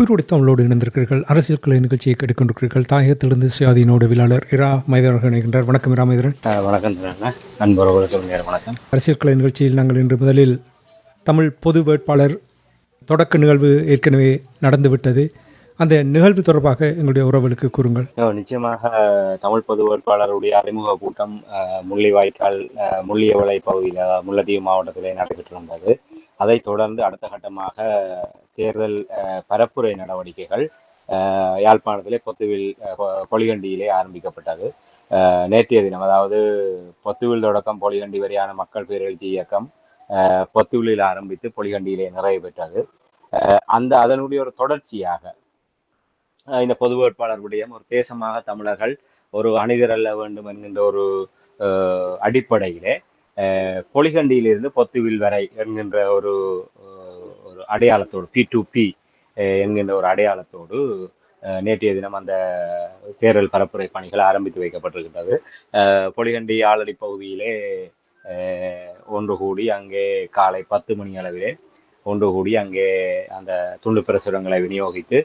உயிரோடு தமிழோடு இணைந்திருக்கிறீர்கள். அரசியல் கலை நிகழ்ச்சியை கேட்டுக்கொண்டிருக்கிறீர்கள். தாயகத்திலிருந்து சுயாதீன உடவியலாளர் இரா மைதரன் இணைகின்றார். வணக்கம் இரா மைதரன் வணக்கம் நேரம் வணக்கம். அரசியல் கலை நிகழ்ச்சியில் நாங்கள் இன்று முதலில் தமிழ் பொது வேட்பாளர் தொடக்க நிகழ்வு ஏற்கனவே நடந்துவிட்டது. அந்த நிகழ்வு தொடர்பாக எங்களுடைய உறவுகளுக்கு கூறுங்கள். நிச்சயமாக தமிழ் பொது வேட்பாளருடைய அறிமுக கூட்டம் முள்ளிவாய்க்கால் முள்ளியவளை பகுதியில் அதாவது முல்லைத்தீவு மாவட்டத்திலே நடைபெற்றிருந்தது அதைத் தொடர்ந்து அடுத்த கட்டமாக தேர்தல் பரப்புரை நடவடிக்கைகள் யாழ்ப்பாணத்திலே பொத்துவில் பொலிகண்டியிலே ஆரம்பிக்கப்பட்டது. நேற்றைய தினம் அதாவது பொத்துவில் தொடக்கம் பொலிகண்டி வரையான மக்கள் பேரெழுச்சி இயக்கம் பொத்துவிலில் ஆரம்பித்து பொலிகண்டியிலே நிறைவு பெற்றது. அந்த அதனுடைய ஒரு தொடர்ச்சியாக இந்த பொது வேட்பாளர் விடயம் ஒரு தேசமாக தமிழர்கள் ஒரு அணிதிரல்ல வேண்டும் என்கின்ற ஒரு அடிப்படையிலே பொலிகண்டியிலிருந்து பொத்துவில் வரை என்கின்ற ஒரு ஒரு அடையாளத்தோடு பி டு பி என்கின்ற ஒரு அடையாளத்தோடு நேற்றைய தினம் அந்த தேர்தல் பரப்புரை பணிகள் ஆரம்பித்து வைக்கப்பட்டிருக்கிறது பொலிகண்டி ஆலடி பகுதியிலே ஒன்று கூடி அங்கே காலை பத்து மணி அளவிலே ஒன்று கூடி அங்கே அந்த துண்டு பிரசுரங்களை விநியோகித்து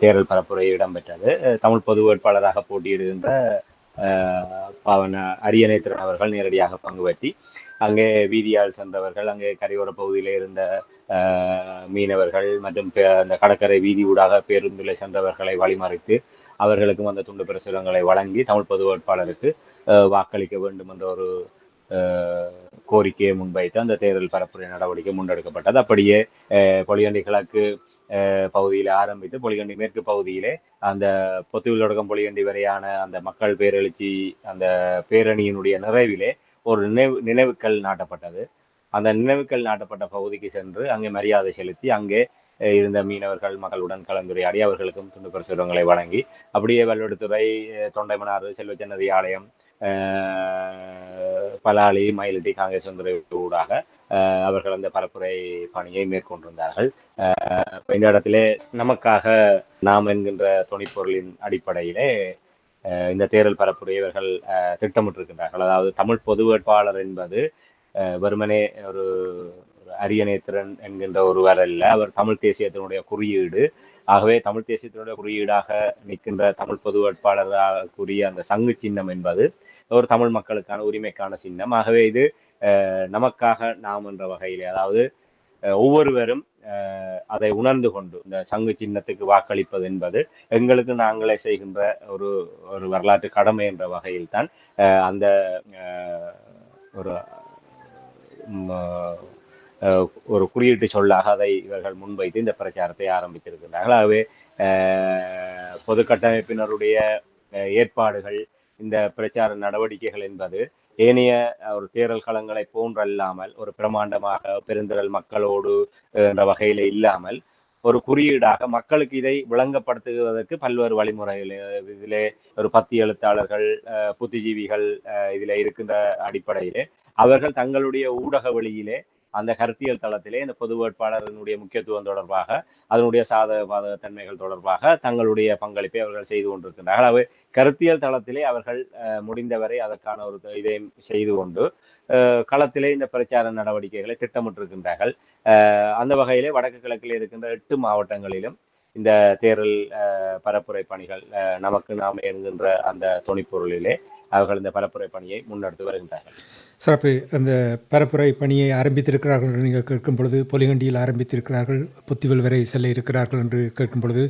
தேர்தல் பரப்புரை இடம்பெற்றது. தமிழ் பொது வேட்பாளராக போட்டியிடுகின்ற பவன அரியநேத்திரன் அவர்கள் நேரடியாக பங்கு பற்றி அங்கே வீதியால் சென்றவர்கள் அங்கே கரையோர பகுதியில் இருந்த மீனவர்கள் மற்றும் பே- அந்த கடற்கரை வீதி ஊடாக பேருந்தில் சென்றவர்களை வழிமறைத்து அவர்களுக்கும் அந்த துண்டு பிரசுரங்களை வழங்கி தமிழ் பொது வேட்பாளருக்கு வாக்களிக்க வேண்டும் என்ற ஒரு கோரிக்கையை முன்வைத்து அந்த தேர்தல் பரப்புரை நடவடிக்கை முன்னெடுக்கப்பட்டது. அப்படியே அஹ், கிழக்கு பகுதியில் ஆரம்பித்து பொலிகண்டி மேற்கு பகுதியிலே அந்த பொத்துவிலொடக்கம் பொலிகண்டி வரையான அந்த மக்கள் பேரெழுச்சி அந்த பேரணியினுடைய நிறைவிலே ஒரு நினைவு நினைவுக்கல் நாட்டப்பட்டது. அந்த நினைவுக்கல் நாட்டப்பட்ட பகுதிக்கு சென்று அங்கே மரியாதை செலுத்தி அங்கே இருந்த மீனவர்கள் மக்களுடன் கலந்துரையாடி அவர்களுக்கும் துண்டு பிரசுரங்களை வழங்கி அப்படியே வல்லுடுத்துறை அஹ், தொண்டைமனாறு செல்வச்சன்னதி ஆலயம் பலாளி பலாலி மயிலட்டி காங்கிரஸ் ஊடாக அவர்கள் அந்த பரப்புரை பணியை மேற்கொண்டிருந்தார்கள். இந்த இடத்திலே நமக்காக நாம் என்கின்ற துணைப்பொருளின் அடிப்படையிலே இந்த தேர்தல் பரப்புரை இவர்கள் திட்டமிட்டிருக்கின்றார்கள். அதாவது தமிழ் பொது வேட்பாளர் என்பது வெறுமனே ஒரு ஒரு அரியநேத்திரன் என்கின்ற ஒருவர் அல்ல அவர் தமிழ் தேசியத்தினுடைய குறியீடு. ஆகவே தமிழ் தேசியத்தினுடைய குறியீடாக நிற்கின்ற தமிழ் பொது வேட்பாளராகக்கூடிய அந்த சங்கு சின்னம் என்பது ஒரு தமிழ் மக்களுக்கான உரிமைக்கான சின்னம். ஆகவே இது நமக்காக நாம் என்ற வகையில் அதாவது ஒவ்வொருவரும் அதை உணர்ந்து கொண்டு இந்த சங்கு சின்னத்துக்கு வாக்களிப்பது என்பது எங்களுக்கு நாங்களே செய்கின்ற ஒரு ஒரு வரலாற்று கடமை என்ற வகையில் தான் அந்த ஒரு ஒரு குறியீட்டு சொல்லாக அதை இவர்கள் முன்வைத்து இந்த பிரச்சாரத்தை ஆரம்பித்திருக்கிறார்கள் ஆகவே பொது கட்டமைப்பினருடைய ஏற்பாடுகள் இந்த பிரச்சார நடவடிக்கைகள் என்பது ஏனைய ஒரு தேர்தல் களங்களை போன்றல்லாமல் ஒரு பிரமாண்டமாக பெருந்திரள் மக்களோடு என்ற வகையில இல்லாமல் ஒரு குறியீடாக மக்களுக்கு இதை விளங்கப்படுத்துவதற்கு பல்வேறு வழிமுறைகள் இதிலே ஒரு பத்தி எழுத்தாளர்கள் அஹ், புத்திஜீவிகள் அஹ், இருக்கின்ற அடிப்படையிலே அவர்கள் தங்களுடைய ஊடக வழியிலே அந்த கருத்தியல் தளத்திலே இந்த பொது வேட்பாளரினுடைய முக்கியத்துவம் தொடர்பாக அதனுடைய சாதக பாதக தன்மைகள் தொடர்பாக தங்களுடைய பங்களிப்பை அவர்கள் செய்து கொண்டிருக்கின்றார்கள். அவை கருத்தியல் தளத்திலே அவர்கள் அஹ், முடிந்தவரை அதற்கான ஒரு இதையும் செய்து கொண்டு அஹ், களத்திலே இந்த பிரச்சார நடவடிக்கைகளை திட்டமிட்டிருக்கின்றார்கள். அஹ், அந்த வகையிலே வடக்கு கிழக்கில் இருக்கின்ற எட்டு மாவட்டங்களிலும் இந்த தேர்தல் அஹ், பரப்புரை பணிகள் அஹ், நமக்கு நாம் என்கின்ற அந்த துணிப்பொருளிலே அவர்கள் இந்த பரப்புரை பணியை முன்னெடுத்து வருகின்றார்கள். சிறப்பு அந்த பரப்புரை பணியை ஆரம்பித்திருக்கிறார்கள் என்று நீங்கள் கேட்கும் பொழுது பொலிகண்டியில் ஆரம்பித்திருக்கிறார்கள் புத்திவல் வரை செல்ல இருக்கிறார்கள் என்று கேட்கும் பொழுது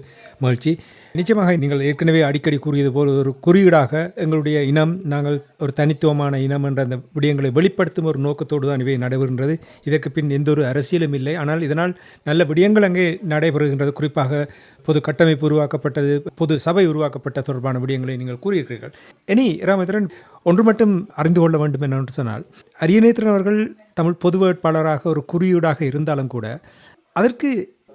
மகிழ்ச்சி. நிச்சயமாக நீங்கள் ஏற்கனவே அடிக்கடி கூறியது போல் ஒரு குறியீடாக எங்களுடைய இனம் நாங்கள் ஒரு தனித்துவமான இனம் என்ற அந்த விடயங்களை வெளிப்படுத்தும் ஒரு நோக்கத்தோடு தான் இவை நடைபெறுகின்றது. இதற்கு பின் எந்த ஒரு அரசியலும் இல்லை. ஆனால் இதனால் நல்ல விடயங்கள் அங்கே நடைபெறுகின்றது. குறிப்பாக பொது கட்டமைப்பு உருவாக்கப்பட்டது பொது சபை உருவாக்கப்பட்ட தொடர்பான விடயங்களை நீங்கள் கூறியிருக்கிறீர்கள். இனி ராமேந்திரன் ஒன்று மட்டும் அறிந்து கொள்ள வேண்டும் என்னென்று சொன்னால் அரியநேத்திரன் அவர்கள் தமிழ் பொது வேட்பாளராக ஒரு குறியீடாக இருந்தாலும் கூட அதற்கு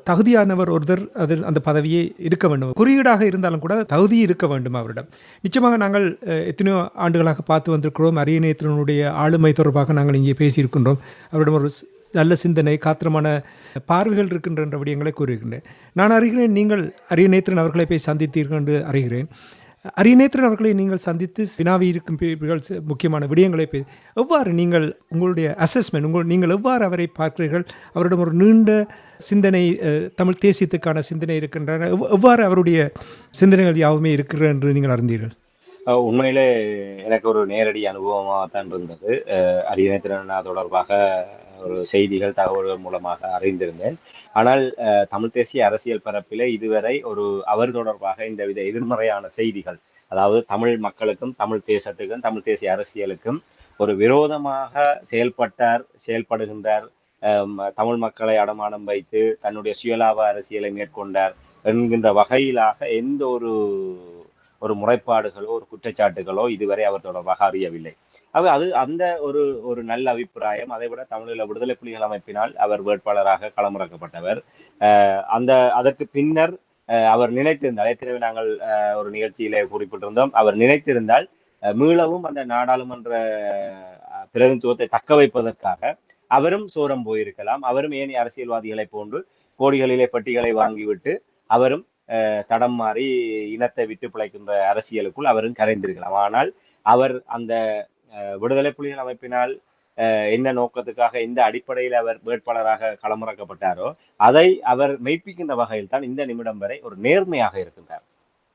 தகுதியானவர் ஒருத்தர் அதில் அந்த பதவியே இருக்க வேண்டும். குறியீடாக இருந்தாலும் கூட தகுதி இருக்க வேண்டும் அவரிடம். நிச்சயமாக நாங்கள் எத்தனையோ ஆண்டுகளாக பார்த்து வந்திருக்கிறோம். அரியநேத்திரனுடைய ஆளுமை தொடர்பாக நாங்கள் இங்கே பேசியிருக்கின்றோம். அவரிடம் ஒரு நல்ல சிந்தனை காத்திரமான பார்வைகள் இருக்கின்ற விடயங்களை கூறியிருக்கின்றேன். நான் அறிகிறேன் நீங்கள் அரியநேத்திரன் அவர்களை போய் சந்தித்தீர்கள் என்று அறிகிறேன். அரியநேத்திரன் அவர்களை நீங்கள் சந்தித்து வினாவி இருக்கும் முக்கியமான விடயங்களை எவ்வாறு நீங்கள் உங்களுடைய அசஸ்மெண்ட் உங்கள் நீங்கள் எவ்வாறு அவரை பார்க்கிறீர்கள்? அவரிடம் ஒரு நீண்ட சிந்தனை தமிழ் தேசியத்துக்கான சிந்தனை இருக்கின்றன. எவ்வாறு அவருடைய சிந்தனைகள் யாவுமே இருக்கிற என்று நீங்கள் அறிந்தீர்கள்? உண்மையிலே எனக்கு ஒரு நேரடி அனுபவமாக தான் இருந்தது. அரியநேத்திரன் தொடர்பாக ஒரு செய்திகள் தகவல்கள் மூலமாக அறிந்திருந்தேன். ஆனால் தமிழ் தேசிய அரசியல் பரப்பிலே இதுவரை ஒரு அவர் தொடர்பாக இந்த வித எதிர்மறையான செய்திகள் அதாவது தமிழ் மக்களுக்கும் தமிழ் தேசத்துக்கும் தமிழ் தேசிய அரசியலுக்கும் ஒரு விரோதமாக செயல்பட்டார் செயல்படுகின்றார். தமிழ் மக்களை அடமானம் வைத்து தன்னுடைய சுயலாப அரசியலை மேற்கொண்டார் என்கின்ற வகையிலாக எந்த ஒரு ஒரு முறைப்பாடுகளோ ஒரு குற்றச்சாட்டுகளோ இதுவரை அவர் தொடர்பாக அறியவில்லை. ஆக அது அந்த ஒரு ஒரு நல்ல அபிப்பிராயம். அதை விட தமிழீழ விடுதலை புலிகள் அமைப்பினால் அவர் வேட்பாளராக களமிறக்கப்பட்டவர். அஹ் அந்த அதற்கு பின்னர் அஹ் அவர் நினைத்திருந்தால் ஏற்கனவே நாங்கள் அஹ், ஒரு நிகழ்ச்சியிலே குறிப்பிட்டிருந்தோம். அவர் நினைத்திருந்தால் மீளவும் அந்த நாடாளுமன்ற பிரதிநிதித்துவத்தை தக்க வைப்பதற்காக அவரும் சோரம் போயிருக்கலாம். அவரும் ஏனைய அரசியல்வாதிகளை போன்று கோடிகளிலே பட்டிகளை வாங்கிவிட்டு அவரும் அஹ், தடம் மாறி இனத்தை விட்டு பிழைக்கின்ற அரசியலுக்குள் அவரும் கரைந்திருக்கலாம். ஆனால் அவர் அந்த விடுதலை புலிகள் அமைப்பினால் அஹ், என்ன நோக்கத்துக்காக எந்த அடிப்படையில் அவர் வேட்பாளராக களமிறக்கப்பட்டாரோ அதை அவர் மெய்ப்பிக்கின்ற வகையில் தான் இந்த நிமிடம் வரை ஒரு நேர்மையாக இருக்கின்றார்.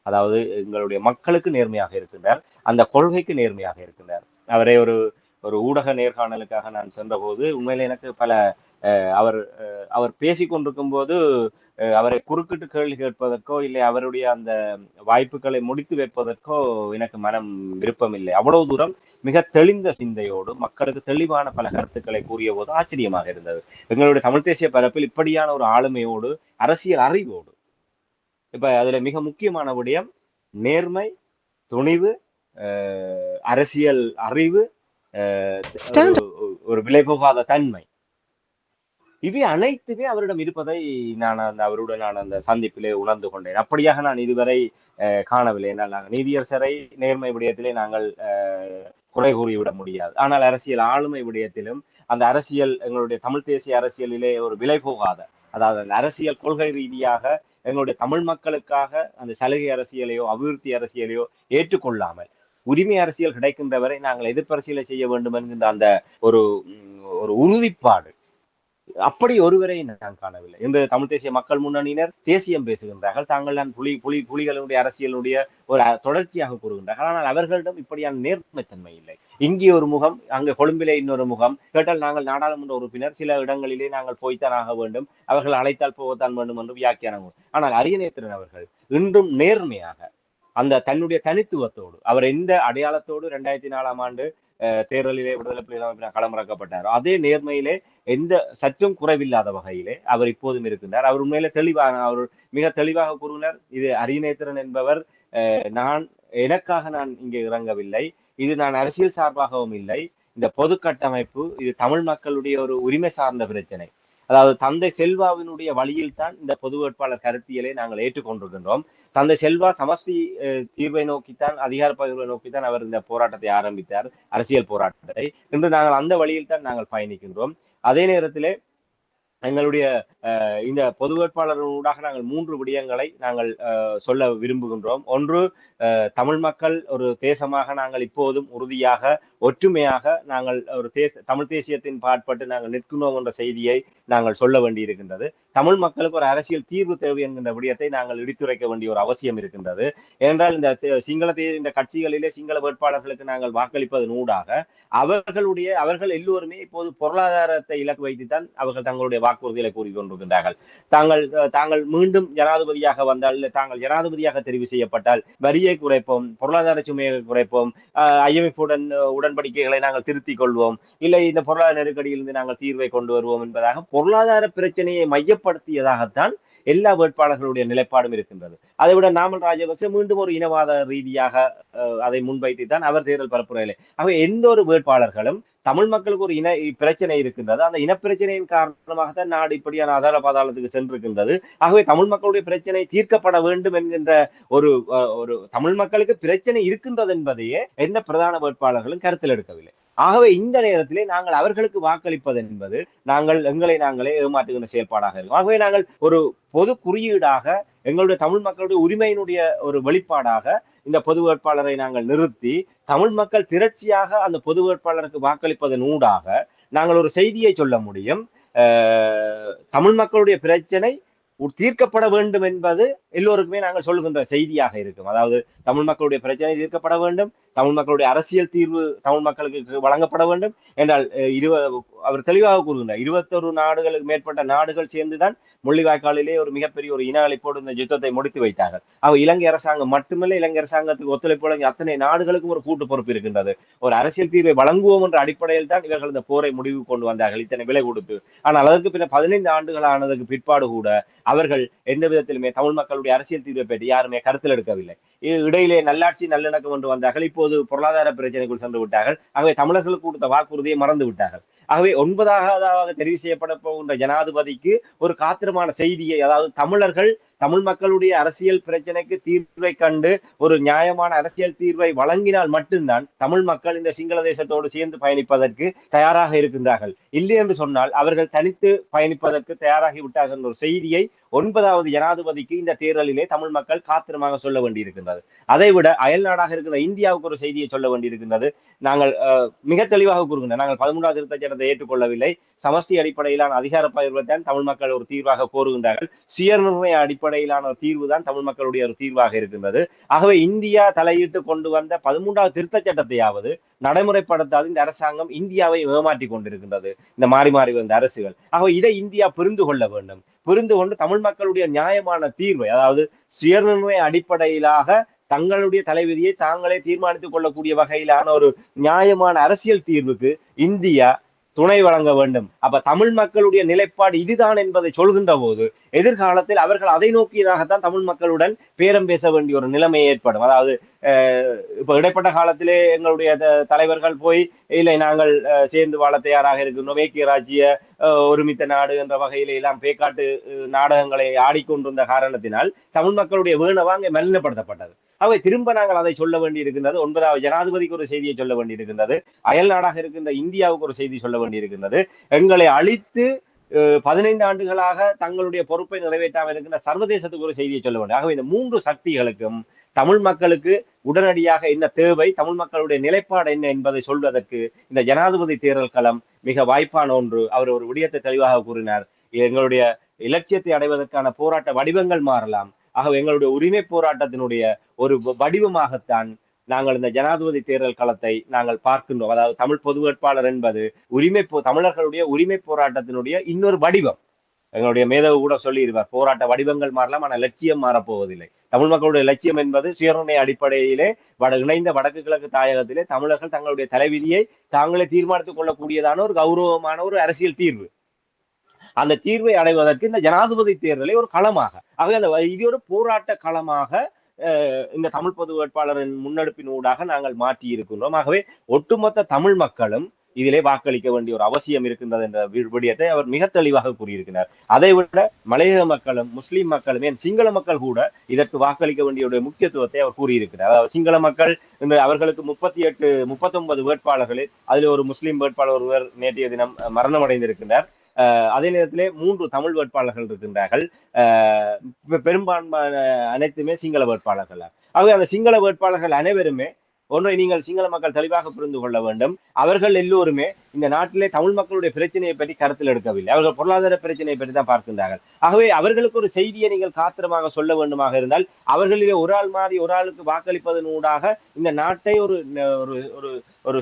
அதாவது எங்களுடைய மக்களுக்கு நேர்மையாக இருக்கின்றார். அந்த கொள்கைக்கு நேர்மையாக இருக்கின்றார். அவரை ஒரு ஒரு ஊடக நேர்காணலுக்காக நான் சென்றபோது உண்மையில எனக்கு பல அவர் அவர் பேசிக் கொண்டிருக்கும் போது அவரை குறுக்கிட்டு கேள்வி கேட்பதற்கோ இல்லை அவருடைய அந்த வாய்ப்புகளை முடித்து வைப்பதற்கோ எனக்கு மனம் விருப்பம் இல்லை அவ்வளவு தூரம் மிக தெளிந்த சிந்தையோடு மக்களுக்கு தெளிவான பல கருத்துக்களை கூறிய போது ஆச்சரியமாக இருந்தது. எங்களுடைய தமிழ் தேசிய பரப்பில் இப்படியான ஒரு ஆளுமையோடு அரசியல் அறிவோடு இப்ப அதுல மிக முக்கியமான விடயம் நேர்மை துணிவு அரசியல் அறிவு ஒரு- ஒரு விலைபோகாத தன்மை. இவை அனைத்துமே அவரிடம் இருப்பதை நான் அந்த அவருடன் நான் அந்த சந்திப்பிலே உணர்ந்து கொண்டேன். அப்படியாக நான் இதுவரை காணவில்லை. என்னால் நாங்கள் நீதியரசரை நேர்மை விடயத்திலே நாங்கள் குறை கூறிவிட முடியாது. ஆனால் அரசியல் ஆளுமை விடயத்திலும் அந்த அரசியல் எங்களுடைய தமிழ் தேசிய அரசியலிலே ஒரு விலை போகாத அதாவது அந்த அரசியல் கொள்கை ரீதியாக எங்களுடைய தமிழ் மக்களுக்காக அந்த சலுகை அரசியலையோ அபிவிருத்தி அரசியலையோ ஏற்றுக்கொள்ளாமல் உரிமை அரசியல் கிடைக்கின்ற வரை நாங்கள் எதிர்ப்பரசியலை செய்ய வேண்டும் என்கின்ற அந்த ஒரு ஒரு உறுதிப்பாடு அப்படி ஒருவரை நான் காணவில்லை. இந்த தமிழ் தேசிய மக்கள் முன்னணியினர் தேசியம் பேசுகின்றார்கள். தாங்கள் நான் புலி புலி புலிகளுடைய அரசியலுடைய ஒரு தொடர்ச்சியாக கூறுகின்றார்கள். ஆனால் அவர்களிடம் இப்படியான நேர்மைத்தன்மை இல்லை. இங்கே ஒரு முகம் அங்கே கொழும்பிலே இன்னொரு முகம். கேட்டால் நாங்கள் நாடாளுமன்ற உறுப்பினர். சில இடங்களிலே நாங்கள் போய்த்தான் ஆக வேண்டும். அவர்கள் அழைத்தால் போகத்தான் வேண்டும் என்று வியாக்கியானம் ஆனால் அரியநேத்திரன் அவர்கள் இன்றும் நேர்மையாக அந்த தன்னுடைய தனித்துவத்தோடு அவர் எந்த அடையாளத்தோடு ரெண்டாயிரத்தி நாலாம் ஆண்டு தேர்தலிலே விடுதலை புலிகள் களமிறக்கப்பட்டாரோ அதே நேர்மையிலே எந்த சற்றும் குறைவில்லாத வகையிலே அவர் இப்போதும் இருக்கின்றார். அவர் உண்மையில தெளிவாக அவர் மிக தெளிவாக கூறினார் இது அரியநேத்திரன் என்பவர் அஹ், நான் எனக்காக நான் இங்கே இறங்கவில்லை இது நான் அரசியல் சார்பாகவும் இல்லை இந்த பொது கட்டமைப்பு இது தமிழ் மக்களுடைய ஒரு உரிமை சார்ந்த பிரச்சனை. அதாவது தந்தை செல்வாவினுடைய வழியில் தான் இந்த பொது வேட்பாளர் கருத்தியலை நாங்கள் ஏற்றுக்கொண்டிருக்கின்றோம். தந்தை செல்வா சமஸ்தி தீர்வை நோக்கித்தான் அதிகார பகிர்வை நோக்கித்தான் அவர் இந்த போராட்டத்தை ஆரம்பித்தார் அரசியல் போராட்டத்தை. இன்று நாங்கள் அந்த வழியில் தான் நாங்கள் பயணிக்கின்றோம். அதே நேரத்திலே எங்களுடைய அஹ், இந்த பொது வேட்பாளர்களூடாக நாங்கள் மூன்று விடயங்களை நாங்கள் அஹ், சொல்ல விரும்புகின்றோம். ஒன்று அஹ், தமிழ் மக்கள் ஒரு தேசமாக நாங்கள் இப்போதும் உறுதியாக ஒற்றுமையாக நாங்கள் ஒரு தேச தமிழ் தேசியத்தின் பாட்பட்டு நாங்கள் நிற்கணும் என்ற செய்தியை நாங்கள் சொல்ல வேண்டியிருக்கின்றது. தமிழ் மக்களுக்கு ஒரு அரசியல் தீர்வு தேவை என்கின்ற விடயத்தை நாங்கள் எடுத்துரைக்க வேண்டிய ஒரு அவசியம் இருக்கின்றது. ஏனென்றால் இந்த சிங்கள தே- இந்த கட்சிகளிலே சிங்கள வேட்பாளர்களுக்கு நாங்கள் வாக்களிப்பதன் ஊடாக அவர்களுடைய அவர்கள் எல்லோருமே இப்போது பொருளாதாரத்தை இலக்கு வைத்துத்தான் அவர்கள் தங்களுடைய வாக்குறுதிகளை கூறிக்கொண்டிருக்கின்றார்கள் தாங்கள் தாங்கள் மீண்டும் ஜனாதிபதியாக வந்தால் இல்லை தாங்கள் ஜனாதிபதியாக தெரிவு செய்யப்பட்டால் வரியை குறைப்போம் பொருளாதார சுமையை குறைப்போம் ஐஎம்எஃப் உடன் உடன் உடன்படிக்கைகளை நாங்கள் திருத்திக் கொள்வோம். இல்லை இந்த பொருளாதார நெருக்கடியிலிருந்து நாங்கள் தீர்வை கொண்டு வருவோம் என்பதாக பொருளாதார பிரச்சனையை மையப்படுத்தியதாகத்தான் எல்லா வேட்பாளர்களுடைய நிலைப்பாடும் இருக்கின்றது. அதை விட நாமல் ராஜபக்சே மீண்டும் ஒரு இனவாத ரீதியாக அதை முன்வைத்து தான் அவர் தேர்தல் பரப்புரையிலே. ஆக எந்த ஒரு வேட்பாளர்களும் தமிழ் மக்களுக்கு ஒரு இன பிரச்சனை இருக்கின்றது. அந்த இனப்பிரச்சனையின் காரணமாகத்தான் நாடு இப்படியான ஆதார பாதாளத்துக்கு சென்றிருக்கின்றது. ஆகவே தமிழ் மக்களுடைய பிரச்சனை தீர்க்கப்பட வேண்டும் என்கின்ற ஒரு அஹ், ஒரு தமிழ் மக்களுக்கு பிரச்சனை இருக்கின்றது என்பதையே எந்த பிரதான வேட்பாளர்களும் கருத்தில் எடுக்கவில்லை. ஆகவே இந்த நேரத்திலே நாங்கள் அவர்களுக்கு வாக்களிப்பது என்பது நாங்கள் எங்களை நாங்களே ஏமாற்றுகின்ற செயல்பாடாக இருக்கும். ஆகவே நாங்கள் ஒரு பொது குறியீடாக எங்களுடைய தமிழ் மக்களுடைய உரிமையினுடைய ஒரு வெளிப்பாடாக இந்த பொது வேட்பாளரை நாங்கள் நிறுத்தி தமிழ் மக்கள் திரட்சியாக அந்த பொது வேட்பாளருக்கு வாக்களிப்பதன் ஊடாக நாங்கள் ஒரு செய்தியை சொல்ல முடியும். தமிழ் மக்களுடைய பிரச்சனை தீர்க்கப்பட வேண்டும் என்பது எல்லோருக்குமே நாங்கள் சொல்லுகின்ற செய்தியாக இருக்கும். அதாவது தமிழ் மக்களுடைய பிரச்சனை தீர்க்கப்பட வேண்டும் தமிழ் மக்களுடைய அரசியல் தீர்வு தமிழ் மக்களுக்கு வழங்கப்பட வேண்டும் என்றால் இருபது அவர் தெளிவாக கூறுகின்றார். இருபத்தொரு நாடுகளுக்கு மேற்பட்ட நாடுகள் சேர்ந்துதான் முள்ளிவாய்க்காலிலே ஒரு மிகப்பெரிய ஒரு இன அழைப்போடு இந்த யுத்தத்தை முடித்து வைத்தார்கள். அவர் இலங்கை அரசாங்கம் மட்டுமல்ல இலங்கை அரசாங்கத்துக்கு ஒத்துழைப்பு வழங்கி அத்தனை நாடுகளுக்கும் ஒரு கூட்டு பொறுப்பு இருக்கின்றது. ஒரு அரசியல் தீர்வை வழங்குவோம் என்ற அடிப்படையில் தான் இவர்கள் இந்த போரை முடிவு கொண்டு வந்தார்கள் இத்தனை விலை கொடுத்து. ஆனால் அதற்கு பின்னர் பதினைந்து ஆண்டுகள் ஆனதற்கு பிற்பாடு கூட அவர்கள் எந்த விதத்திலுமே தமிழ் மக்களுடைய அரசியல் தீர்வை பற்றி யாருமே கருத்தில் எடுக்கவில்லை. இடையிலே நல்லாட்சி நல்லிணக்கம் என்று வந்தார்கள். இப்போது பொருளாதார பிரச்சனைக்குள் சென்று விட்டார்கள். ஆகவே தமிழர்களுக்கு கொடுத்த வாக்குறுதியை மறந்து விட்டார்கள். ஆகவே ஒன்பதாவதாக தெரிவு செய்யப்பட போகின்ற ஜனாதிபதிக்கு ஒரு காத்திரமான செய்தியை அதாவது தமிழர்கள் தமிழ் மக்களுடைய அரசியல் பிரச்சனைக்கு தீர்வை கண்டு ஒரு நியாயமான அரசியல் தீர்வை வழங்கினால் மட்டும்தான் தமிழ் மக்கள் இந்த சிங்கள தேசத்தோடு சேர்ந்து பயணிப்பதற்கு தயாராக இருக்கின்றார்கள். இல்லை என்று சொன்னால் அவர்கள் தனித்து பயணிப்பதற்கு தயாராகி விட்டார்கள் என்ற ஒரு செய்தியை ஒன்பதாவது ஜனாதிபதிக்கு இந்த தேர்தலிலே தமிழ் மக்கள் காத்திரமாக சொல்ல வேண்டியிருக்கின்றது. அதைவிட அயல் நாடாக இருக்கிற இந்தியாவுக்கு ஒரு செய்தியை சொல்ல வேண்டியிருக்கின்றது. நாங்கள் அஹ், மிக தெளிவாக கூறுகின்றன நாங்கள் பதிமூன்றாவது திருத்த சட்டத்தை ஏற்றுக்கொள்ளவில்லை. சமஸ்தி அடிப்படையிலான அதிகார பகிர்வை தான் தமிழ் மக்கள் ஒரு தீர்வாக கோருகின்றார்கள். சுயநிர்ணய அடிப்படையிலான ஒரு தீர்வு தான் தமிழ் மக்களுடைய ஒரு தீர்வாக இருக்கின்றது. ஆகவே இந்தியா தலையிட்டு கொண்டு வந்த பதிமூன்றாவது திருத்த சட்டத்தையாவது நடைமுறைப்படுத்தாது இந்த அரசாங்கம் இந்தியாவை ஏமாற்றி கொண்டிருக்கின்றது. இந்த மாறி மாறி வந்த அரசுகள். ஆகவே இதை இந்தியா புரிந்து கொள்ள வேண்டும். புரிந்து கொண்டு தமிழ் மக்களுடைய நியாயமான தீர்வை அதாவது சுயநிர்ணய அடிப்படையிலாக தங்களுடைய தலைவிதியை தாங்களே தீர்மானித்துக் கொள்ளக்கூடிய வகையிலான ஒரு நியாயமான அரசியல் தீர்வுக்கு இந்தியா துணை வழங்க வேண்டும். அப்ப தமிழ் மக்களுடைய நிலைப்பாடு இதுதான் என்பதை சொல்கின்ற போது எதிர்காலத்தில் அவர்கள் அதை நோக்கியதாகத்தான் தமிழ் மக்களுடன் பேரம் பேச வேண்டிய ஒரு நிலைமை ஏற்படும். அதாவது அஹ், இப்ப இடைப்பட்ட காலத்திலே எங்களுடைய தலைவர்கள் போய் இல்லை நாங்கள் அஹ், சேர்ந்து வாழ தயாராக இருக்கின்றோம். ஏக்கிய ராஜ்ய அஹ், ஒருமித்த நாடு என்ற வகையில எல்லாம் பேக்காட்டு நாடகங்களை ஆடிக்கொண்டிருந்த காரணத்தினால் தமிழ் மக்களுடைய வேணவா அங்கே மலினப்படுத்தப்பட்டது. அவை திரும்ப நாங்கள் அதை சொல்ல வேண்டி இருக்கின்றது ஒன்பதாவது ஜனாதிபதிக்கு ஒரு செய்தியை சொல்ல வேண்டி இருக்கின்றது அயல் நாடாக இருக்கின்ற இந்தியாவுக்கு ஒரு செய்தி சொல்ல வேண்டி இருக்கின்றது எங்களை அழித்து பதினைந்து ஆண்டுகளாக தங்களுடைய பொறுப்பை நிறைவேற்றாமல் இருக்கின்ற சர்வதேசத்துக்கு ஒரு செய்தியை சொல்ல வேண்டும் ஆகவே இந்த மூன்று சக்திகளுக்கும் தமிழ் மக்களுக்கு உடனடியாக என்ன தேவை தமிழ் மக்களுடைய நிலைப்பாடு என்ன என்பதை சொல்வதற்கு இந்த ஜனாதிபதி தேர்தல் களம் மிக வாய்ப்பான ஒன்று. அவர் ஒரு விடயத்தை தெளிவாக கூறினார். எங்களுடைய இலட்சியத்தை அடைவதற்கான போராட்ட வடிவங்கள் மாறலாம். ஆகவே எங்களுடைய உரிமை போராட்டத்தினுடைய ஒரு வடிவமாகத்தான் நாங்கள் இந்த ஜனாதிபதி தேர்தல் களத்தை நாங்கள் பார்க்கின்றோம். அதாவது தமிழ் பொது வேட்பாளர் என்பது உரிமை போ தமிழர்களுடைய உரிமை போராட்டத்தினுடைய இன்னொரு வடிவம். எங்களுடைய மேதவு கூட சொல்லியிருப்பார் போராட்ட வடிவங்கள் மாறலாம் ஆனால் லட்சியம் மாறப்போவதில்லை. தமிழ் மக்களுடைய லட்சியம் என்பது சுயநிர்ணய அடிப்படையிலே வட இணைந்த வடக்கு கிழக்கு தாயகத்திலே தமிழர்கள் தங்களுடைய தலைவிதியை தாங்களே தீர்மானித்துக் கொள்ளக்கூடியதான ஒரு கௌரவமான ஒரு அரசியல் தீர்வு. அந்த தீர்வை அடைவதற்கு இந்த ஜனாதிபதி தேர்தலை ஒரு களமாக. ஆகவே அந்த இது ஒரு போராட்ட களமாக அஹ், இந்த தமிழ் பொது வேட்பாளரின் முன்னெடுப்பின் ஊடாக நாங்கள் மாற்றி இருக்கின்றோம் ஆகவே ஒட்டுமொத்த தமிழ் மக்களும் இதிலே வாக்களிக்க வேண்டிய ஒரு அவசியம் இருக்கின்றது என்ற விடயத்தை அவர் மிக தெளிவாக கூறியிருக்கிறார். அதை விட மலையக மக்களும் முஸ்லீம் மக்களும் ஏன் சிங்கள மக்கள் கூட இதற்கு வாக்களிக்க வேண்டிய முக்கியத்துவத்தை அவர் கூறியிருக்கிறார். அதாவது சிங்கள மக்கள் இந்த அவர்களுக்கு முப்பத்தி எட்டு முப்பத்தொன்பது வேட்பாளர்களில் அதில் ஒரு முஸ்லீம் வேட்பாளர் ஒருவர் நேற்றைய தினம் மரணமடைந்திருக்கிறார் அதே நேரத்திலே மூன்று தமிழ் வேட்பாளர்கள் இருக்கின்றார்கள். அஹ், பெரும்பான்மையான அனைத்துமே சிங்கள வேட்பாளர்கள் ஆகவே அந்த சிங்கள வேட்பாளர்கள் அனைவருமே ஒன்றை நீங்கள் சிங்கள மக்கள் தெளிவாக புரிந்து கொள்ள வேண்டும். அவர்கள் எல்லோருமே இந்த நாட்டிலே தமிழ் மக்களுடைய பிரச்சனையை பற்றி கருத்தில் எடுக்கவில்லை. அவர்கள் பொருளாதார பிரச்சனையை பற்றி தான் பார்க்கின்றார்கள். ஆகவே அவர்களுக்கு ஒரு செய்தியை நீங்கள் காத்திரமாக சொல்ல வேண்டுமாக இருந்தால் அவர்களிலே ஒரு ஆள் மாறி ஒரு ஆளுக்கு வாக்களிப்பதன் ஊடாக இந்த நாட்டை ஒரு ஒரு ஒரு ஒரு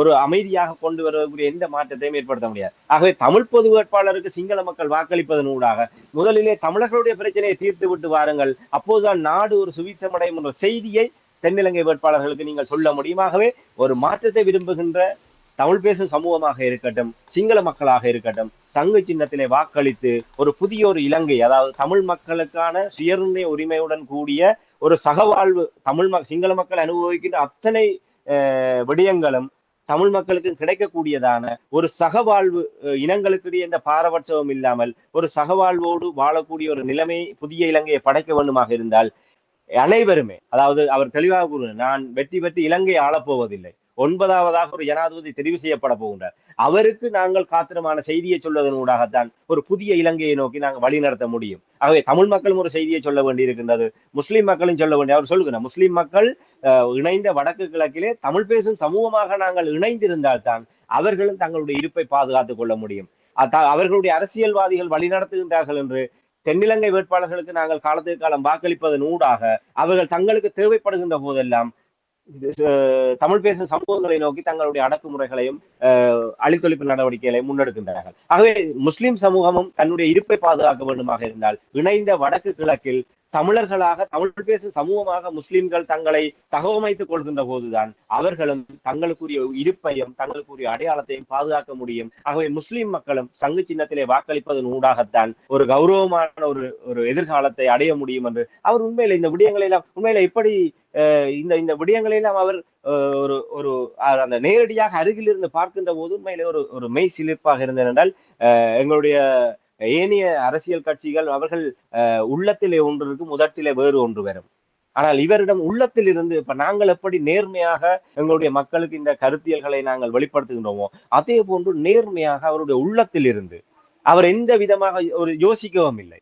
ஒரு அமைதியாக கொண்டு வரக்கூடிய எந்த மாற்றத்தையும் ஏற்படுத்த முடியாது. ஆகவே தமிழ் பொது வேட்பாளருக்கு சிங்கள மக்கள் வாக்களிப்பதன் ஊடாக முதலிலே தமிழர்களுடைய பிரச்சனையை தீர்த்து விட்டு வாருங்கள். அப்போதுதான் நாடு ஒரு சுபிட்சமடையும் என்ற செய்தியை தென்னிலங்கை வேட்பாளர்களுக்கு நீங்கள் சொல்ல முடியுமாகவே ஒரு மாற்றத்தை விரும்புகின்ற தமிழ் பேசும் சமூகமாக இருக்கட்டும் சிங்கள மக்களாக இருக்கட்டும் சங்கு சின்னத்திலே வாக்களித்து ஒரு புதிய ஒரு இலங்கை அதாவது தமிழ் மக்களுக்கான சுயநிர்ணய உரிமையுடன் கூடிய ஒரு சகவாழ்வு தமிழ் ம சிங்கள மக்கள் அனுபவிக்கின்ற அத்தனை விடயங்களும் தமிழ் மக்களுக்கு கிடைக்கக்கூடியதான ஒரு சகவாழ்வு இனங்களுக்கிடையே எந்த பாரபட்சமும் இல்லாமல் ஒரு சகவாழ்வோடு வாழக்கூடிய ஒரு நிலைமை புதிய இலங்கையை படைக்க வேண்டுமாக இருந்தால் அனைவருமே அதாவது அவர் தெளிவாக கூறு நான் வெற்றி பெற்று இலங்கை ஆளப்போவதில்லை. ஒன்பதாவதாக ஒரு ஜனாதிபதி தெரிவு செய்யப்பட போகின்றார். அவருக்கு நாங்கள் காத்திரமான செய்தியை சொல்வதனூடாகத்தான் ஒரு புதிய இலங்கையை நோக்கி நாங்கள் வழி நடத்த முடியும். ஆகவே தமிழ் மக்களும் ஒரு செய்தியை சொல்ல வேண்டியிருக்கின்றது முஸ்லிம் மக்களும் சொல்ல வேண்டிய அவர் சொல்லுகிறார் முஸ்லிம் மக்கள் இணைந்த வடக்கு கிழக்கிலே தமிழ் பேசும் சமூகமாக நாங்கள் இணைந்திருந்தால்தான் அவர்களும் தங்களுடைய இருப்பை பாதுகாத்துக் கொள்ள முடியும். அவர்களுடைய அரசியல்வாதிகள் வழிநடத்துகின்றார்கள் என்று தென்னிலங்கை வேட்பாளர்களுக்கு நாங்கள் காலத்துக்கு காலம் வாக்களிப்பதன் ஊடாக அவர்கள் தங்களுக்கு தேவைப்படுகின்ற போதெல்லாம் தமிழ் பேசும் சமூகங்களை நோக்கி தங்களுடைய அடக்குமுறைகளையும் அழித்தொழிப்பு நடவடிக்கைகளையும் முன்னெடுக்கின்றார்கள். ஆகவே முஸ்லிம் சமூகமும் தன்னுடைய இருப்பை பாதுகாக்க வேண்டுமாக இருந்தால் இணைந்த வடக்கு கிழக்கில் தமிழர்களாக தமிழ் பேசும் சமூகமாக முஸ்லிம்கள் தங்களை தகவமைத்துக் கொள்கின்ற போதுதான் அவர்களும் தங்களுக்குரிய இருப்பையும் தங்களுக்குரிய அடையாளத்தையும் பாதுகாக்க முடியும். ஆகவே முஸ்லிம் மக்களும் சங்கு சின்னத்திலே வாக்களிப்பதன் ஊடாகத்தான் ஒரு கௌரவமான ஒரு ஒரு எதிர்காலத்தை அடைய முடியும் என்று அவர் உண்மையில இந்த விடயங்களெல்லாம் உண்மையில எப்படி அஹ், இந்த இந்த விடயங்களெல்லாம் அவர் அஹ், ஒரு ஒரு அஹ், அந்த நேரடியாக அருகில் இருந்து பார்க்கின்ற போது உண்மையிலே ஒரு ஒரு மெய் சிலிர்ப்பாக இருந்தது என்றால் அஹ், எங்களுடைய ஏனைய அரசியல் கட்சிகள் அவர்கள் உள்ளத்திலே ஒன்று இருக்கும் முதட்டிலே வேறு ஒன்று வரும். ஆனால் இவரிடம் உள்ளத்தில் இருந்து இப்ப நாங்கள் எப்படி நேர்மையாக எங்களுடைய மக்களுக்கு இந்த கருத்தியல்களை நாங்கள் வெளிப்படுத்துகின்றோமோ அதே போன்று நேர்மையாக அவருடைய உள்ளத்தில் இருந்து அவர் எந்த விதமாக ஒரு யோசிக்கவும் இல்லை.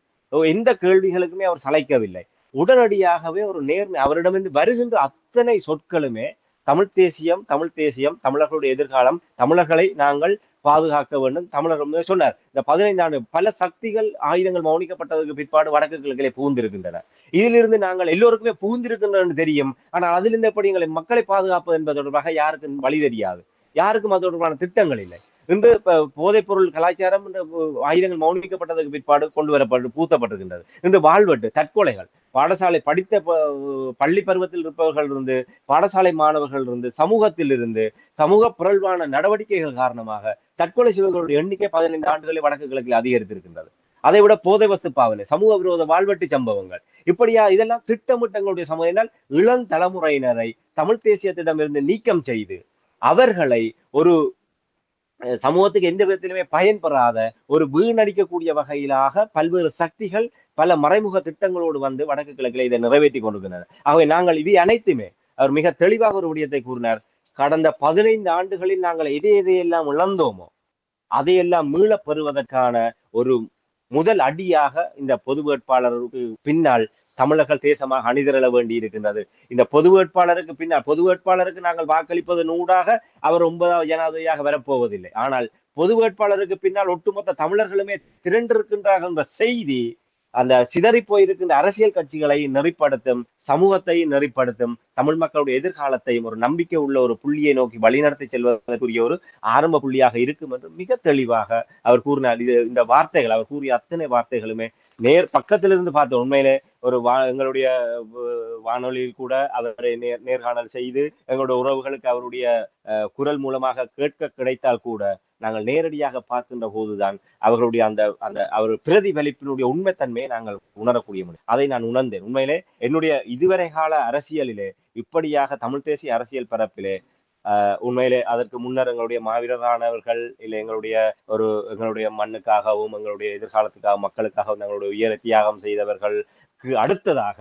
எந்த கேள்விகளுக்குமே அவர் சளைக்கவில்லை. உடனடியாகவே ஒரு நேர்மை அவரிடமிருந்து வருகின்ற அத்தனை சொற்களுமே தமிழ் தேசியம் தமிழ் தேசியம் தமிழர்களுடைய எதிர்காலம் தமிழர்களை நாங்கள் பாதுகாக்க வேண்டும். தமிழர் சொன்னார் இந்த பதினைந்து ஆண்டு பல சக்திகள் ஆயுதங்கள் மௌனிக்கப்பட்டதற்கு பிற்பாடு வடக்கு கிழக்கிலே புகுந்திருக்கின்றன. இதிலிருந்து நாங்கள் எல்லோருக்குமே புகுந்திருக்கின்றன தெரியும். ஆனால் அதிலிருந்து எப்படி எங்களை மக்களை பாதுகாப்பது என்பது தொடர்பாக யாருக்கும் வழி தெரியாது. யாருக்கும் அது தொடர்பான திட்டங்கள் இல்லை. இன்று போதைப் பொருள் கலாச்சாரம் என்ற ஆயுதங்கள் மௌனிக்கப்பட்டதற்கு பிற்பாடு கொண்டு வரப்பட்டு பூசப்பட்டிருக்கின்றது. இன்று வாழ்வெட்டு தற்கொலைகள் பாடசாலை படித்த ப- பள்ளி பருவத்தில் இருப்பவர்கள் இருந்து பாடசாலை மாணவர்கள் இருந்து சமூகத்தில் இருந்து சமூக புரள்வான நடவடிக்கைகள் காரணமாக தற்கொலை செய்வர்களுடைய எண்ணிக்கை பதினைந்து ஆண்டுகளில் வடக்கு கிழக்கில் அதிகரித்திருக்கின்றது. அதை விட போதை வஸ்து பாவனை சமூக விரோத வாழ்வெட்டு சம்பவங்கள். இப்படியா இதெல்லாம் திட்டமிட்டங்களுடைய சமூகம் இளம் தலைமுறையினரை தமிழ் தேசியத்திடமிருந்து நீக்கம் செய்து அவர்களை ஒரு சமூகத்துக்கு எந்த விதத்திலுமே பயன்பெறாத ஒரு வீணடிக்கக்கூடிய வகையிலாக பல்வேறு சக்திகள் பல மறைமுக திட்டங்களோடு வந்து வடக்கு கிழக்கில் இதை நிறைவேற்றி கொண்டிருக்கின்றனர் ஆகவே நாங்கள் இவை அனைத்துமே அவர் மிக தெளிவாக ஒரு விடயத்தை கூறினார். கடந்த பதினைந்து ஆண்டுகளில் நாங்கள் எதை எதையெல்லாம் இழந்தோமோ அதையெல்லாம் மீள பெறுவதற்கான ஒரு முதல் அடியாக இந்த பொது வேட்பாளருக்கு பின்னால் தமிழர்கள் தேசமாக அணிதிரள வேண்டி இருக்கின்றது இந்த பொது வேட்பாளருக்கு பின்னால் பொது வேட்பாளருக்கு நாங்கள் வாக்களிப்பதன் ஊடாக அவர் ஒன்பதாவது ஜனாதிபதியாக வரப்போவதில்லை. ஆனால் பொது வேட்பாளருக்கு பின்னால் ஒட்டுமொத்த தமிழர்களுமே திரண்டிருக்கின்றார்கள் என்ற செய்தி அந்த சிதறி போயிருக்கின்ற அரசியல் கட்சிகளை நெறிப்படுத்தும் சமூகத்தை நெறிப்படுத்தும் தமிழ் மக்களுடைய எதிர்காலத்தையும் ஒரு நம்பிக்கை உள்ள ஒரு புள்ளியை நோக்கி வழிநடத்தி செல்வதற்குரிய ஒரு ஆரம்ப புள்ளியாக இருக்கும் என்று மிக தெளிவாக அவர் கூறினார். இது இந்த வார்த்தைகள் அவர் கூறிய அத்தனை வார்த்தைகளுமே நேர் பக்கத்திலிருந்து பார்த்த உண்மையிலே ஒரு வா எங்களுடைய வானொலியில் கூட அவரை நேர் நேர்காணல் செய்து எங்களுடைய உறவுகளுக்கு அவருடைய குரல் மூலமாக கேட்க கிடைத்தால் கூட நாங்கள் நேரடியாக பார்க்கின்ற போதுதான் அவர்களுடைய அந்த அந்த அவர் பிரதிபலிப்பினுடைய உண்மைத்தன்மையை நாங்கள் உணரக்கூடிய முடியும் அதை நான் உணர்ந்தேன். உண்மையிலே என்னுடைய இதுவரை கால அரசியலிலே இப்படியாக தமிழ் தேசிய அரசியல் பரப்பிலே ஆஹ் உண்மையிலே அதற்கு முன்னர் எங்களுடைய மாவீரரானவர்கள் இல்லை எங்களுடைய ஒரு எங்களுடைய மண்ணுக்காகவும் எங்களுடைய எதிர்காலத்துக்காக மக்களுக்காகவும் எங்களுடைய உயர தியாகம் செய்தவர்களுக்கு அடுத்ததாக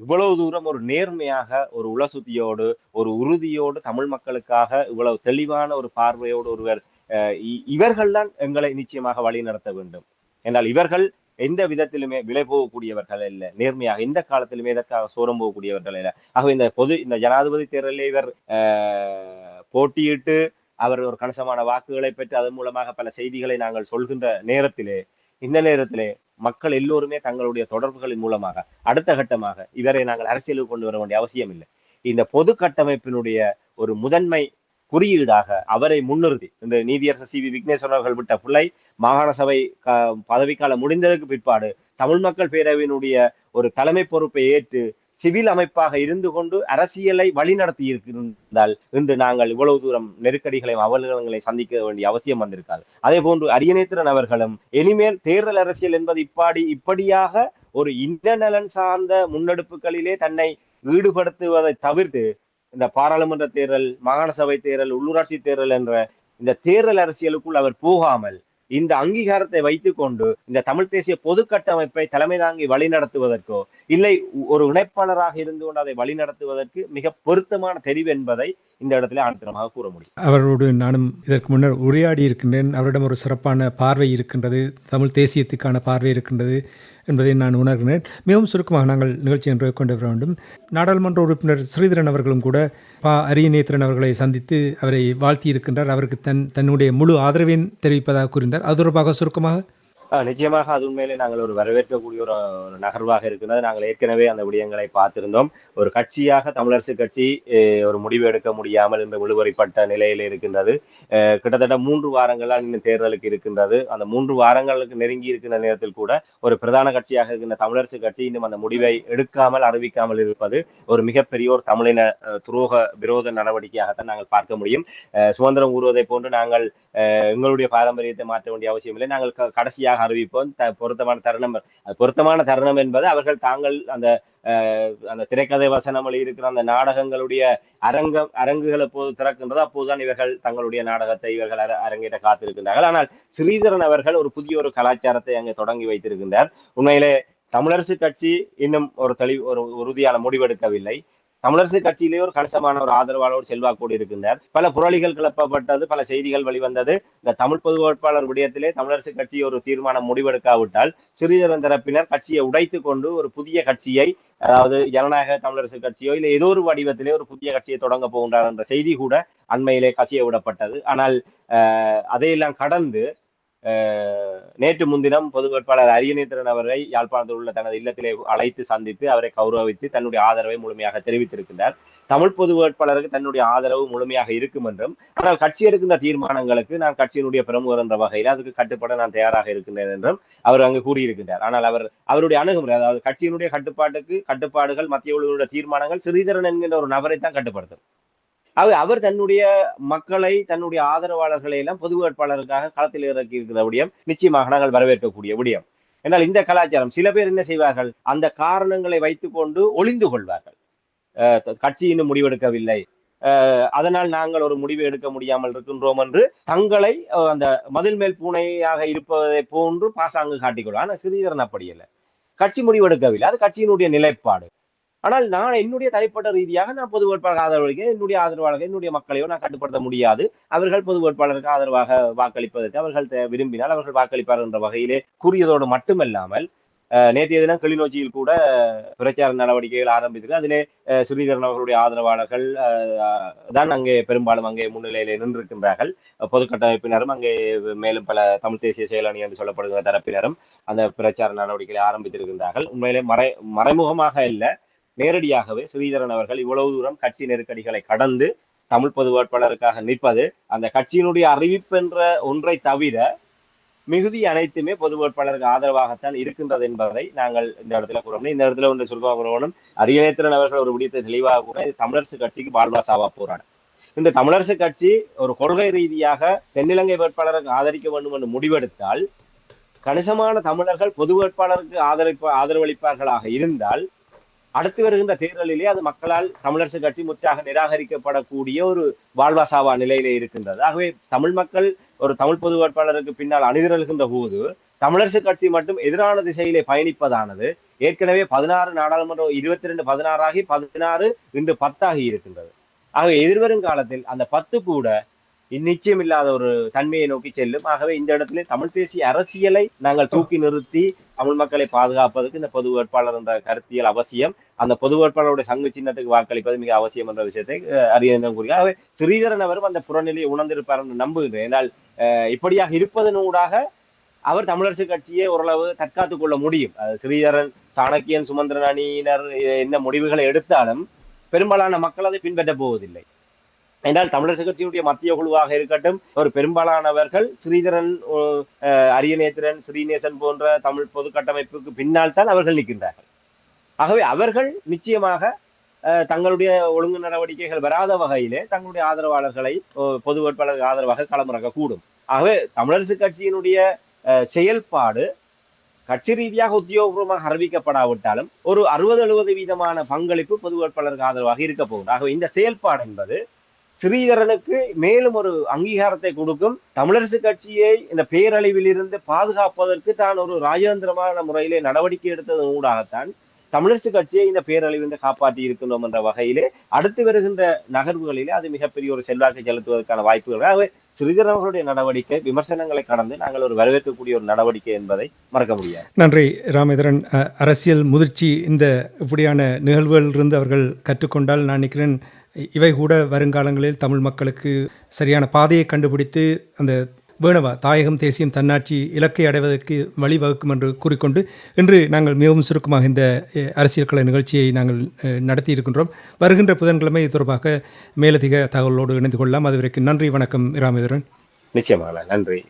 இவ்வளவு தூரம் ஒரு நேர்மையாக ஒரு உளசுத்தியோடு ஒரு உறுதியோடு தமிழ் மக்களுக்காக இவ்வளவு தெளிவான ஒரு பார்வையோடு ஒருவர் அஹ் இ- இவர்கள்தான் எங்களை நிச்சயமாக வழி நடத்த வேண்டும். என்றால் இவர்கள் எந்த விதத்திலுமே விலை போகக்கூடியவர்கள் அல்ல. நேர்மையாக எந்த காலத்திலுமே இதற்காக சோரம் போகக்கூடியவர்கள் அல்ல. ஆகவே இந்த பொது இந்த ஜனாதிபதி தேர்தலில் இவர் போட்டியிட்டு அவர் ஒரு கணிசமான வாக்குகளை பெற்று அதன் மூலமாக பல செய்திகளை நாங்கள் சொல்கின்ற நேரத்திலே இந்த நேரத்திலே மக்கள் எல்லோருமே தங்களுடைய தொடர்புகளின் மூலமாக அடுத்த கட்டமாக இவரை நாங்கள் அரசியலுக்கு கொண்டு வர வேண்டிய அவசியம் இல்லை இந்த பொது கட்டமைப்பினுடைய ஒரு முதன்மை குறியீடாக அவரை முன்னிறுத்தி இந்த நீதியரசர் சி வி விக்னேஸ்வரன் அவர்கள் விட்ட பிள்ளை மாகாண சபை க- பதவிக்காலம் முடிந்ததற்கு பிற்பாடு தமிழ் மக்கள் பேரவையினுடைய ஒரு தலைமை பொறுப்பை ஏற்று சிவில் அமைப்பாக இருந்து கொண்டு அரசியலை வழிநடத்தி இருக்கின்றால் இன்று நாங்கள் இவ்வளவு தூரம் நெருக்கடிகளையும் அவலங்களை சந்திக்க வேண்டிய அவசியம் வந்திருக்காது. அதே போன்று அரியநேத்திரன் அவர்களும் இனிமேல் தேர்தல் அரசியல் என்பது இப்பாடி இப்படியாக ஒரு இன நலன் சார்ந்த முன்னெடுப்புகளிலே தன்னை ஈடுபடுத்துவதை தவிர்த்து இந்த பாராளுமன்ற தேர்தல் மாகாண சபை தேர்தல் உள்ளூராட்சி தேர்தல் என்ற இந்த தேர்தல் அரசியலுக்குள் அவர் போகாமல் இந்த அங்கீகாரத்தை வைத்துக்கொண்டு இந்த தமிழ் தேசிய பொது கட்டமைப்பை தலைமை தாங்கி வழிநடத்துவதற்கோ இல்லை ஒரு இணைப்பாளராக இருந்து கொண்டு அதை வழிநடத்துவதற்கு மிக பொருத்தமான தெரிவு என்பதை இந்த இடத்துல ஆணித்தரமாக கூற முடியும். அவரோடு நானும் இதற்கு முன்னர் உரையாடி இருக்கின்றேன். அவரிடம் ஒரு சிறப்பான பார்வை இருக்கின்றது. தமிழ் தேசியத்துக்கான பார்வை இருக்கின்றது என்பதை நான் உணர்கிறேன். மிகவும் சுருக்கமாக நாங்கள் நிகழ்ச்சி என்று கொண்டு வர வேண்டும். நாடாளுமன்ற உறுப்பினர் ஸ்ரீதரன் அவர்களும் கூட பா. அரியநேத்திரன் அவர்களை சந்தித்து அவரை வாழ்த்தி இருக்கின்றார். அவருக்கு தன் தன்னுடைய முழு ஆதரவையும் தெரிவிப்பதாக கூறினார். அது தொடர்பாக சுருக்கமாக நிச்சயமாக அது உண்மையிலே நாங்கள் ஒரு வரவேற்கக்கூடிய ஒரு ஒரு நகர்வாக இருக்கிறது. நாங்கள் ஏற்கனவே அந்த விடயங்களை பார்த்திருந்தோம். ஒரு கட்சியாக தமிழரசு கட்சி ஒரு முடிவு எடுக்க முடியாமல் இந்த விழுவறைப்பட்ட நிலையில் இருக்கின்றது. கிட்டத்தட்ட மூன்று வாரங்களால் இன்னும் தேர்தலுக்கு இருக்கின்றது. அந்த மூன்று வாரங்களுக்கு நெருங்கி இருக்கின்ற நேரத்தில் கூட ஒரு பிரதான கட்சியாக இருக்கின்ற தமிழரசு கட்சி இன்னும் அந்த முடிவை எடுக்காமல் அறிவிக்காமல் இருப்பது ஒரு மிகப்பெரிய ஒரு தமிழின துரோக விரோத நடவடிக்கையாகத்தான் நாங்கள் பார்க்க முடியும். சுதந்திரம் கூறுவதை போன்று நாங்கள் அஹ், எங்களுடைய பாரம்பரியத்தை மாற்ற வேண்டிய அவசியம் இல்லை நாங்கள் கடைசியாக கடைசியாக அறிவிப்போம் பொருத்தமான தருணம். பொருத்தமான தருணம் என்பது அவர்கள் தாங்கள் அந்த அந்த திரைக்கதை வசனம் இருக்கிற அந்த நாடகங்களுடைய அரங்க அரங்குகள் எப்போது திறக்கின்றதோ அப்போதுதான் இவர்கள் தங்களுடைய நாடகத்தை இவர்கள் அர- அரங்கேற்ற காத்திருக்கின்றார்கள். ஆனால் ஸ்ரீதரன் அவர்கள் ஒரு புதிய ஒரு கலாச்சாரத்தை அங்கே தொடங்கி வைத்திருக்கின்றார். உண்மையிலே தமிழரசு கட்சி இன்னும் ஒரு தெளிவு ஒரு உறுதியான முடிவெடுக்கவில்லை. தமிழரசு கட்சியிலே ஒரு கணிசமான ஒரு ஆதரவாளர் செல்வாக்கோடு இருக்கின்றார். பல புரளிகள் கிளப்பப்பட்டது பல செய்திகள் வெளிவந்தது. இந்த தமிழ் பொது வேட்பாளர் விடயத்திலே தமிழரசு கட்சி ஒரு தீர்மானம் முடிவெடுக்காவிட்டால் சிறிதரன் தரப்பினர் கட்சியை உடைத்து கொண்டு ஒரு புதிய கட்சியை அதாவது ஜனநாயக தமிழரசு கட்சியோ இல்லை ஏதோ ஒரு வடிவத்திலே ஒரு புதிய கட்சியை தொடங்க போகின்றார் என்ற செய்தி கூட அண்மையிலே கசிய விடப்பட்டது ஆனால் அஹ், அதையெல்லாம் கடந்து நேற்று முன்தினம் பொது வேட்பாளர் அரியநேத்திரன் அவரை யாழ்ப்பாணத்தில் உள்ள தனது இல்லத்திலே அழைத்து சந்தித்து அவரை கௌரவித்து தன்னுடைய ஆதரவை முழுமையாக தெரிவித்திருக்கிறார் தமிழ் பொது வேட்பாளருக்கு தன்னுடைய ஆதரவு முழுமையாக இருக்கும் என்றும் ஆனால் கட்சி எடுக்கின்ற தீர்மானங்களுக்கு நான் கட்சியினுடைய பிரமுகர் என்ற வகையில் அதுக்கு கட்டுப்பட நான் தயாராக இருக்கின்றேன் என்றும் அவர் அங்கு கூறியிருக்கின்றார். ஆனால் அவர் அவருடைய அணுகுமுறை அதாவது கட்சியினுடைய கட்டுப்பாட்டுக்கு கட்டுப்பாடுகள் மத்திய குழுவுடைய தீர்மானங்கள் ஸ்ரீதரன் என்கின்ற ஒரு நபரை தான் கட்டுப்படுத்தும். அவர் அவர் தன்னுடைய மக்களை தன்னுடைய ஆதரவாளர்களை எல்லாம் பொது வேட்பாளருக்காக களத்தில் இறக்கி இருக்கிற விடயம். நிச்சயமாக நாங்கள் வரவேற்கக்கூடிய விடயம். என்றால் இந்த கலாச்சாரம் சில பேர் என்ன செய்வார்கள்? அந்த காரணங்களை வைத்துக்கொண்டு ஒளிந்து கொள்வார்கள். கட்சி இன்னும் முடிவெடுக்கவில்லை. அதனால் நாங்கள் ஒரு முடிவு எடுக்க முடியாமல் இருக்கின்றோம் என்று தங்களை அந்த மதில் மேல் பூனையாக இருப்பதை போன்று பாசாங்கு காட்டிக்கொள்ளும் ஆனால் ஸ்ரீதரன் அப்படி இல்லை. கட்சி முடிவெடுக்கவில்லை. அது கட்சியினுடைய நிலைப்பாடு. ஆனால் நான் என்னுடைய தனிப்பட்ட ரீதியாக நான் பொது வேட்பாளர் ஆதரவளிக்க என்னுடைய ஆதரவாளர்கள் என்னுடைய மக்களையோ நான் கட்டுப்படுத்த முடியாது. அவர்கள் பொது வேட்பாளருக்கு ஆதரவாக வாக்களிப்பதற்கு அவர்கள் விரும்பினால் அவர்கள் வாக்களிப்பார் என்ற வகையிலே கூறியதோடு மட்டுமல்லாமல் அஹ், நேற்றைய தினம் கிளிநொச்சியில் கூட பிரச்சார நடவடிக்கைகள் ஆரம்பித்தது. அதிலே சுரீதரன் ஸ்ரீதரன் அவர்களுடைய ஆதரவாளர்கள் தான் அங்கே பெரும்பாலும் அங்கே முன்னிலையிலே நின்றிருக்கின்றார்கள். பொதுக்கட்டமைப்பினரும் அங்கே மேலும் பல தமிழ் தேசிய செயலணி என்று சொல்லப்படுகிற தரப்பினரும் அந்த பிரச்சார நடவடிக்கைகளை ஆரம்பித்திருக்கின்றார்கள். உண்மையிலே மறை மறைமுகமாக இல்லை. நேரடியாகவே ஸ்ரீதரன் அவர்கள் இவ்வளவு தூரம் கட்சி நெருக்கடிகளை கடந்து தமிழ் பொது வேட்பாளருக்காக நிற்பது அந்த கட்சியினுடைய அறிவிப்பு என்ற ஒன்றை தவிர மிகுதி அனைத்துமே பொது வேட்பாளருக்கு ஆதரவாகத்தான் இருக்கின்றது என்பதை நாங்கள் இந்த இடத்துல கூறணும். இந்த இடத்துல வந்து சொல்வா கூறணும் அரியநேத்திரன் அவர்கள் ஒரு விடியத்தை தெளிவாக கூட இது தமிழரசு கட்சிக்கு பால்வாசாவா போராடும் இந்த தமிழரசு கட்சி ஒரு கொள்கை ரீதியாக தென்னிலங்கை வேட்பாளருக்கு ஆதரிக்க வேண்டும் என்று முடிவெடுத்தால் கணிசமான தமிழர்கள் பொது வேட்பாளருக்கு ஆதரிப்ப ஆதரவளிப்பார்களாக இருந்தால் அடுத்து வருகின்ற தேர்தலிலே அது மக்களால் தமிழரசு கட்சி முற்றாக நிராகரிக்கப்படக்கூடிய ஒரு வாழ்வாசாவா நிலையிலே இருக்கின்றது. ஆகவே தமிழ் மக்கள் ஒரு தமிழ் பொது வேட்பாளருக்கு பின்னால் அணிதிரல்கின்ற போது தமிழரசு கட்சி மட்டும் எதிரான திசையிலே பயணிப்பதானது. ஏற்கனவே பதினாறு நாடாளுமன்றம் இருபத்தி ரெண்டு பதினாறாகி பதினாறு இன்று பத்தாகி இருக்கின்றது. ஆகவே எதிர்வரும் காலத்தில் அந்த பத்து கூட நிச்சயம் இல்லாத ஒரு தன்மையை நோக்கி செல்லும். ஆகவே இந்த இடத்துல தமிழ் தேசிய அரசியலை நாங்கள் தூக்கி நிறுத்தி தமிழ் மக்களை பாதுகாப்பதற்கு இந்த பொது வேட்பாளர் என்ற கருத்தியல் அவசியம் அந்த பொது வேட்பாளருடைய சங்கு சின்னத்துக்கு வாக்களிப்பது மிக அவசியம் என்ற விஷயத்தை அஹ், கூறுகிறார் ஆகவே ஸ்ரீதரன் அவரும் அந்த புறநிலையை உணர்ந்திருப்பார் என்று நம்புகிறேன். ஏனால் அஹ், இப்படியாக இருப்பதனூடாக அவர் தமிழரசு கட்சியை ஓரளவு தற்காத்துக் கொள்ள முடியும். அது ஸ்ரீதரன் சாணக்கியன் சுமந்திரன் அணியினர் என்ன முடிவுகளை எடுத்தாலும் பெரும்பாலான மக்கள் அதை பின்பற்ற போவதில்லை. என்றால் தமிழரசு கட்சியினுடைய மத்திய குழுவாக இருக்கட்டும் ஒரு பெரும்பாலானவர்கள் ஸ்ரீதரன் அஹ், அரியநேத்திரன் ஸ்ரீநேசன் போன்ற தமிழ் பொது கட்டமைப்புக்கு பின்னால் தான் அவர்கள் நிற்கின்றார்கள். ஆகவே அவர்கள் நிச்சயமாக அஹ், தங்களுடைய ஒழுங்கு நடவடிக்கைகள் வராத வகையிலே தங்களுடைய ஆதரவாளர்களை பொது வேட்பாளருக்கு ஆதரவாக களமிறக்க கூடும். ஆகவே தமிழரசு கட்சியினுடைய அஹ், செயல்பாடு கட்சி ரீதியாக உத்தியோகபூர்வமாக அறிவிக்கப்படாவிட்டாலும் ஒரு அறுபது எழுபது வீதமான பங்களிப்பு பொது வேட்பாளருக்கு ஆதரவாக இருக்க போகுது ஆகவே இந்த செயல்பாடு என்பது ஸ்ரீதரனுக்கு மேலும் ஒரு அங்கீகாரத்தை கொடுக்கும். தமிழரசு கட்சியை இந்த பேரழிவில் இருந்து பாதுகாப்பதற்கு தான் ஒரு ராஜதந்திரமான முறையிலே நடவடிக்கை எடுத்ததன் ஊடாகத்தான் தமிழரசு கட்சியை இந்த பேரழிவிலிருந்து காப்பாற்றி இருக்கின்றோம் என்ற வகையிலே அடுத்து வருகின்ற நகர்வுகளிலே அது மிகப்பெரிய ஒரு செல்வாக்கை செலுத்துவதற்கான வாய்ப்புகள். ஆகவே சிறிதர் அவர்களுடைய நடவடிக்கை விமர்சனங்களை கடந்து நாங்கள் ஒரு வரவேற்கக்கூடிய ஒரு நடவடிக்கை என்பதை மறக்க முடியாது. நன்றி ராமேந்திரன். அரசியல் முதிர்ச்சி இந்த இப்படியான நிகழ்வுகளிலிருந்து அவர்கள் கற்றுக்கொண்டால் நான் நினைக்கிறேன் இவை கூட வருங்காலங்களில் தமிழ் மக்களுக்கு சரியான பாதையை கண்டுபிடித்து அந்த வேணவா தாயகம் தேசியம் தன்னாட்சி இலக்கை அடைவதற்கு வழிவகுக்கும் என்று கூறிக்கொண்டு இன்று நாங்கள் மிகவும் சுருக்கமாக இந்த அரசியல் கலை நிகழ்ச்சியை நாங்கள் நடத்தி இருக்கின்றோம். வருகின்ற புதன்கிழமை இது தொடர்பாக மேலதிக தகவலோடு இணைந்து கொள்ளலாம். அதுவரைக்கும் நன்றி வணக்கம் ராமேதுரன் நிச்சயமாக நன்றி